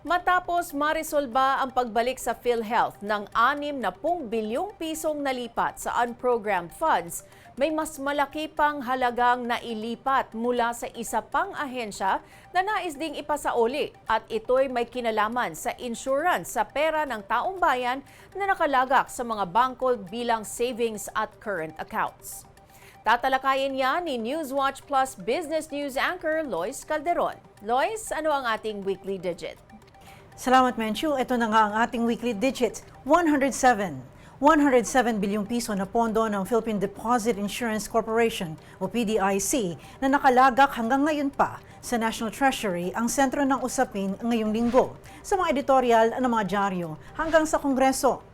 Matapos marisolba ang pagbalik sa PhilHealth ng 60 bilyong pisong nalipat sa unprogrammed funds, may mas malaki pang halagang nailipat mula sa isa pang ahensya na nais ding ipasauli at ito'y may kinalaman sa insurance sa pera ng taong bayan na nakalagak sa mga bangko bilang savings at current accounts. Tatalakayin yan ni Newswatch Plus Business News anchor Lois Calderon. Lois, ano ang ating weekly digit? Salamat, Menchu. Ito na nga ang ating weekly digit, 107. 107 bilyong piso na pondo ng Philippine Deposit Insurance Corporation o PDIC na nakalagak hanggang ngayon pa sa National Treasury ang sentro ng usapin ngayong linggo sa mga editorial ng mga dyaryo hanggang sa Kongreso.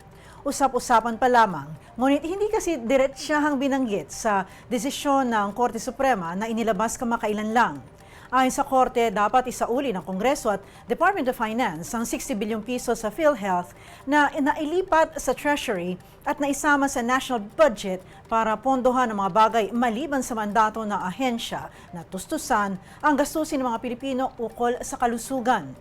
Usap-usapan pa lamang, ngunit hindi kasi diretsahang binanggit sa desisyon ng Korte Suprema na inilabas kamakailan lang. Ayon sa Korte, dapat isauli ng Kongreso at Department of Finance ang 60 bilyong piso sa PhilHealth na nailipat sa Treasury at naisama sa national budget para pondohan ang mga bagay maliban sa mandato ng ahensya na tustusan ang gastusin ng mga Pilipino ukol sa kalusugan.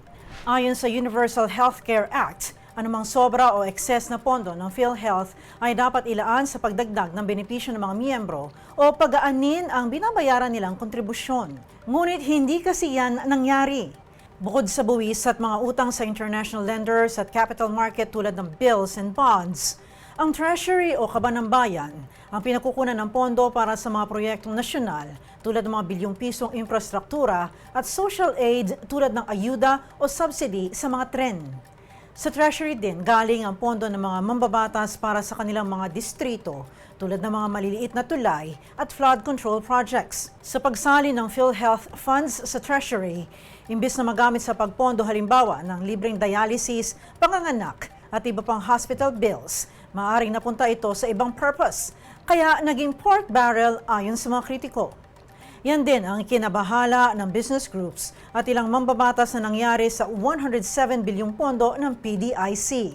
Ayon sa Universal Healthcare Act, anumang sobra o excess na pondo ng PhilHealth ay dapat ilaan sa pagdagdag ng benepisyo ng mga miyembro o pagaanin ang binabayaran nilang kontribusyon. Ngunit hindi kasi yan nangyari. Bukod sa buwis at mga utang sa international lenders at capital market tulad ng bills and bonds, ang Treasury o Kaban ng Bayan ang pinakukunan ng pondo para sa mga proyektong nasyonal tulad ng mga bilyong pisong infrastruktura at social aid tulad ng ayuda o subsidy sa mga tren. Sa Treasury din, galing ang pondo ng mga mambabatas para sa kanilang mga distrito tulad ng mga maliliit na tulay at flood control projects. Sa pagsali ng PhilHealth funds sa Treasury, imbis na magamit sa pagpondo halimbawa ng libreng dialysis, panganganak at iba pang hospital bills, maaaring napunta ito sa ibang purpose. Kaya naging pork barrel ayon sa mga kritiko. Yan din ang kinabahala ng business groups at ilang mambabatas na nangyari sa 107 bilyong pondo ng PDIC.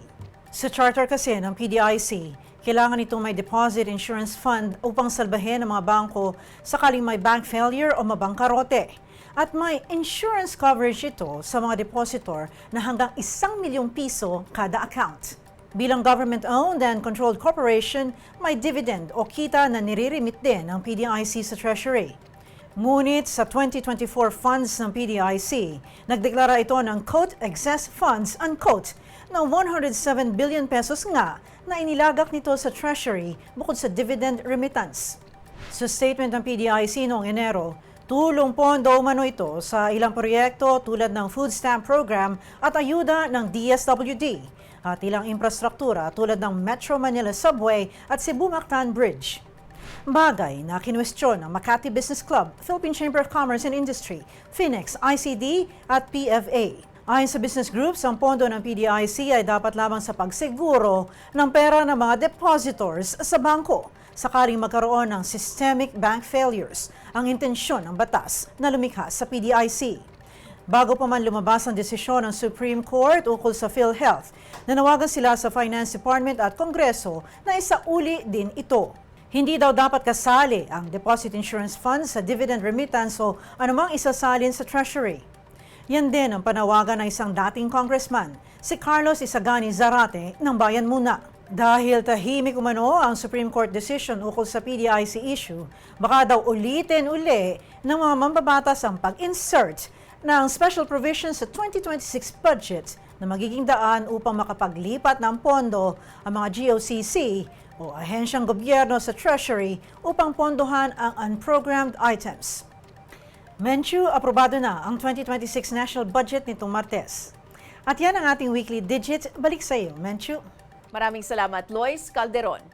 Sa charter kasi ng PDIC, kailangan itong may deposit insurance fund upang salbahin ang mga bangko sakaling may bank failure o mabangkarote. At may insurance coverage ito sa mga depositor na hanggang isang milyong piso kada account. Bilang government-owned and controlled corporation, may dividend o kita na niririmit din ng PDIC sa Treasury. Ngunit sa 2024 funds ng PDIC, nagdeklara ito ng quote excess funds unquote na 107 billion pesos nga na inilagak nito sa Treasury bukod sa dividend remittance. Sa statement ng PDIC noong Enero, tulong pondo umano ito sa ilang proyekto tulad ng food stamp program at ayuda ng DSWD at ilang infrastruktura tulad ng Metro Manila Subway at Cebu Mactan Bridge. Bagay na kinwestiyon ng Makati Business Club, Philippine Chamber of Commerce and Industry, Phoenix, ICD at PFA. Ayon sa business groups, ang pondo ng PDIC ay dapat lamang sa pagsiguro ng pera ng mga depositors sa bangko sakaling magkaroon ng systemic bank failures ang intensyon ng batas na lumikha sa PDIC. Bago pa man lumabas ang desisyon ng Supreme Court ukol sa PhilHealth, nanawagan sila sa Finance Department at Kongreso na isauli din ito. Hindi daw dapat kasali ang deposit insurance fund sa dividend remittance o anumang isasalin sa Treasury. Yan din ang panawagan ng isang dating congressman, si Carlos Isagani Zarate ng Bayan Muna. Dahil tahimik umano ang Supreme Court decision ukol sa PDIC issue, baka daw ulitin uli ng mga mambabatas ang pag-insert ng special provisions sa 2026 budget na magiging daan upang makapaglipat ng pondo ang mga GOCC o ahensyang gobyerno sa Treasury upang pondohan ang unprogrammed items. Menchu, aprobado na ang 2026 national budget nitong Martes. At yan ang ating weekly digit. Balik sa iyo, Menchu. Maraming salamat, Lois Calderon.